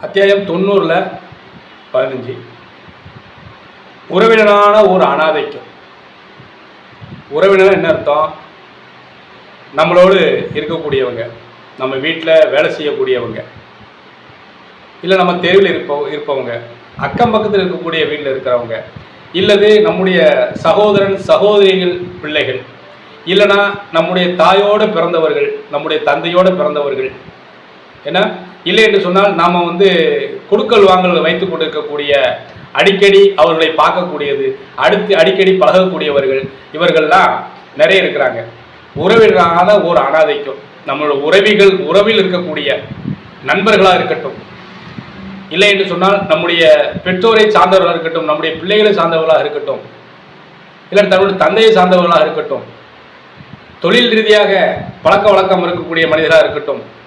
அத்தியாயம் தொண்ணூறில் பதினஞ்சு. உறவினரான ஒரு அனாதைக்கும் உறவினர் என்ன அர்த்தம்? நம்மளோடு இருக்கக்கூடியவங்க நம்ம வீட்டில் வேலை செய்யக்கூடியவங்க இல்லை நம்ம தெருவில் இருப்ப இருப்பவங்க அக்கம் பக்கத்தில் இருக்கக்கூடிய வீட்டில் இருக்கிறவங்க இல்லது நம்முடைய சகோதரன் சகோதரிகள் பிள்ளைகள் இல்லைனா நம்முடைய தாயோடு பிறந்தவர்கள் நம்முடைய தந்தையோடு பிறந்தவர்கள். ஏன்னா இல்லை என்று சொன்னால் நாம் வந்து கொடுக்கல் வாங்கல் வைத்து கொண்டிருக்கக்கூடிய அடிக்கடி அவர்களை பார்க்கக்கூடியது அடுத்து அடிக்கடி பழகக்கூடியவர்கள் இவர்கள்லாம் நிறைய இருக்கிறாங்க. உறவினரான ஒரு அனாதைக்கும் நம்மளோட உறவிகள் உறவில் இருக்கக்கூடிய நண்பர்களாக இருக்கட்டும். இல்லை என்று சொன்னால் நம்முடைய பெற்றோரை சார்ந்தவர்களாக இருக்கட்டும் நம்முடைய பிள்ளைகளை சார்ந்தவர்களாக இருக்கட்டும் இல்லை தன்னுடைய தந்தையை சார்ந்தவர்களாக இருக்கட்டும் தொழில் ரீதியாக பழக்க வழக்கம் இருக்கக்கூடிய மனிதராக இருக்கட்டும்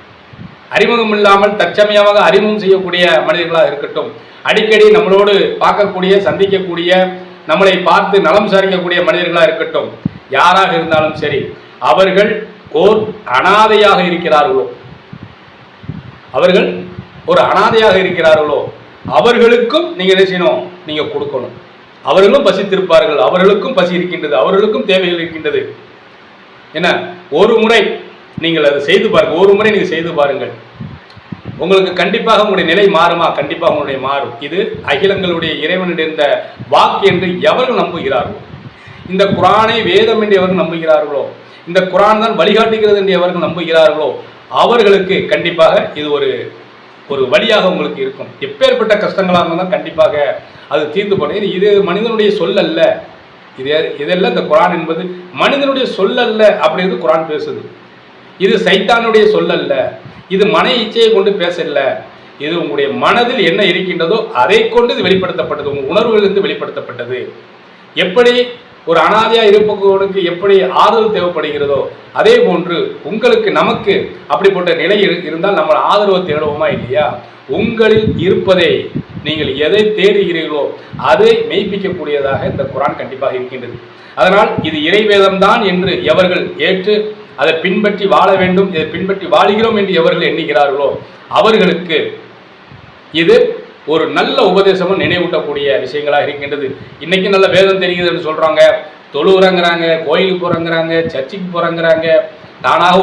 அறிமுகம் இல்லாமல் தற்சமயமாக அறிமுகம் செய்யக்கூடிய மனிதர்களாக இருக்கட்டும் அடிக்கடி நம்மளோடு பார்க்கக்கூடிய சந்திக்கக்கூடிய நம்மளை பார்த்து நலம் விசாரிக்கக்கூடிய மனிதர்களாக இருக்கட்டும் யாராக இருந்தாலும் சரி அவர்கள் ஓர் அனாதையாக இருக்கிறார்களோ அவர்கள் ஒரு அனாதையாக இருக்கிறார்களோ அவர்களுக்கும் நீங்கள் என்ன செய்யணும்? நீங்கள் கொடுக்கணும். அவர்களும் பசித்திருப்பார்கள் அவர்களுக்கும் பசி இருக்கின்றது அவர்களுக்கும் தேவைகள் இருக்கின்றது. என்ன? ஒரு முறை நீங்கள் அதை செய்து பாருங்கள் ஒரு முறை நீங்கள் செய்து பாருங்கள். உங்களுக்கு கண்டிப்பாக உங்களுடைய நிலை மாறுமா? கண்டிப்பாக உங்களுடைய மாறும். இது அகிலங்களுடைய இறைவனுடைய இந்த வாக்கு என்று எவர்கள் நம்புகிறார்களோ? இந்த குரானை வேதம் என்று எவர்கள் நம்புகிறார்களோ? இந்த குரான் தான் வழிகாட்டுகிறது என்று எவர்கள் நம்புகிறார்களோ? அவர்களுக்கு கண்டிப்பாக இது ஒரு ஒரு வழியாக உங்களுக்கு இருக்கும். எப்பேற்பட்ட கஷ்டங்களாக இருந்தாலும் கண்டிப்பாக அது தீர்ந்து போடும். இது இது மனிதனுடைய சொல் அல்ல. இது இதெல்லாம் இந்த குரான் என்பது மனிதனுடைய சொல் அல்ல அப்படிங்கிறது குரான் பேசுது. இது சைத்தானுடைய சொல்லல்ல. இது மன இச்சையை கொண்டு பேசல இது உங்களுடைய மனதில் என்ன இருக்கின்றதோ அதை கொண்டு இது வெளிப்படுத்தப்பட்டது. உங்கள் உணர்வுகளிலிருந்து வெளிப்படுத்தப்பட்டது. எப்படி ஒரு அனாதையா இருப்பவனுக்கு எப்படி ஆதரவு தேவைப்படுகிறதோ அதே போன்று உங்களுக்கு நமக்கு அப்படிப்பட்ட நிலை இருந்தால் நம்ம ஆதரவு தேடுவோமா இல்லையா? உங்களில் இருப்பதை நீங்கள் எதை தேடுகிறீர்களோ அதை மெய்ப்பிக்கக்கூடியதாக இந்த குரான் கண்டிப்பாக இருக்கின்றது. அதனால் இது இறைவேதம்தான் என்று எவர்கள் ஏற்று அதை பின்பற்றி வாழ வேண்டும் இதை பின்பற்றி வாழுகிறோம் என்று எவர்கள் எண்ணுகிறார்களோ அவர்களுக்கு இது ஒரு நல்ல உபதேசமும் நினைவூட்டக்கூடிய விஷயங்களாக இருக்கின்றது. இன்னைக்கு நல்ல வேதம் தெரியுதுன்னு சொல்கிறாங்க தொழுவுறங்கிறாங்க கோயிலுக்கு போகிறங்கிறாங்க சர்ச்சுக்கு போகிறங்கிறாங்க தானாக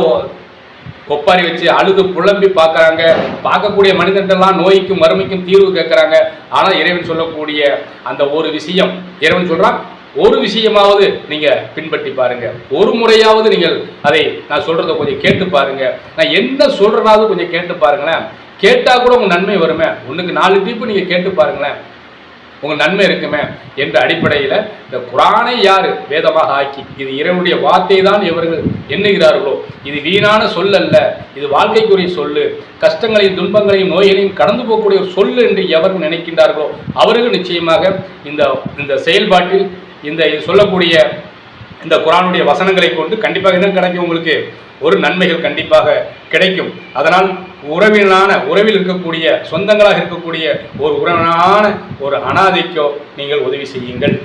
கொப்பாரி வச்சு அழுது புலம்பி பார்க்குறாங்க. பார்க்கக்கூடிய மனிதர்கள்லாம் நோய்க்கும் மறுமைக்கும் தீர்வு கேட்குறாங்க. ஆனால் இறைவன் சொல்லக்கூடிய அந்த ஒரு விஷயம் இறைவன் சொல்கிறான் ஒரு விஷயமாவது நீங்கள் பின்பற்றி பாருங்கள் ஒரு முறையாவது நீங்கள் அதை நான் சொல்கிறத கொஞ்சம் கேட்டு பாருங்கள் நான் என்ன சொல்கிறனாவது கொஞ்சம் கேட்டு பாருங்களேன். கேட்டால் கூட உங்கள் நன்மை வருமே. உனக்கு நாலு டீப்பு நீங்கள் கேட்டு பாருங்களேன். உங்கள் நன்மை இருக்குமே என்ற அடிப்படையில் இந்த குரானை யார் வேதமாக ஆக்கி இது இறைவனுடைய வார்த்தை தான் இவர்கள் எண்ணுகிறார்களோ இது வீணான சொல் அல்ல இது வாழ்க்கைக்குரிய சொல்லு. கஷ்டங்களையும் துன்பங்களையும் நோய்களையும் கடந்து போகக்கூடிய ஒரு சொல் என்று எவர்கள் நினைக்கின்றார்களோ அவர்கள் நிச்சயமாக இந்த இந்த செயல்பாட்டில் இந்த சொல்லக்கூடிய இந்த குரானுடைய வசனங்களை கொண்டு கண்டிப்பாக என்ன கிடைக்கும் உங்களுக்கு? ஒரு நன்மைகள் கண்டிப்பாக கிடைக்கும். அதனால் உறவினான உறவில் இருக்கக்கூடிய சொந்தங்களாக இருக்கக்கூடிய ஒரு உறவினான ஒரு அனாதைக்கோ நீங்கள் உதவி செய்யுங்கள்.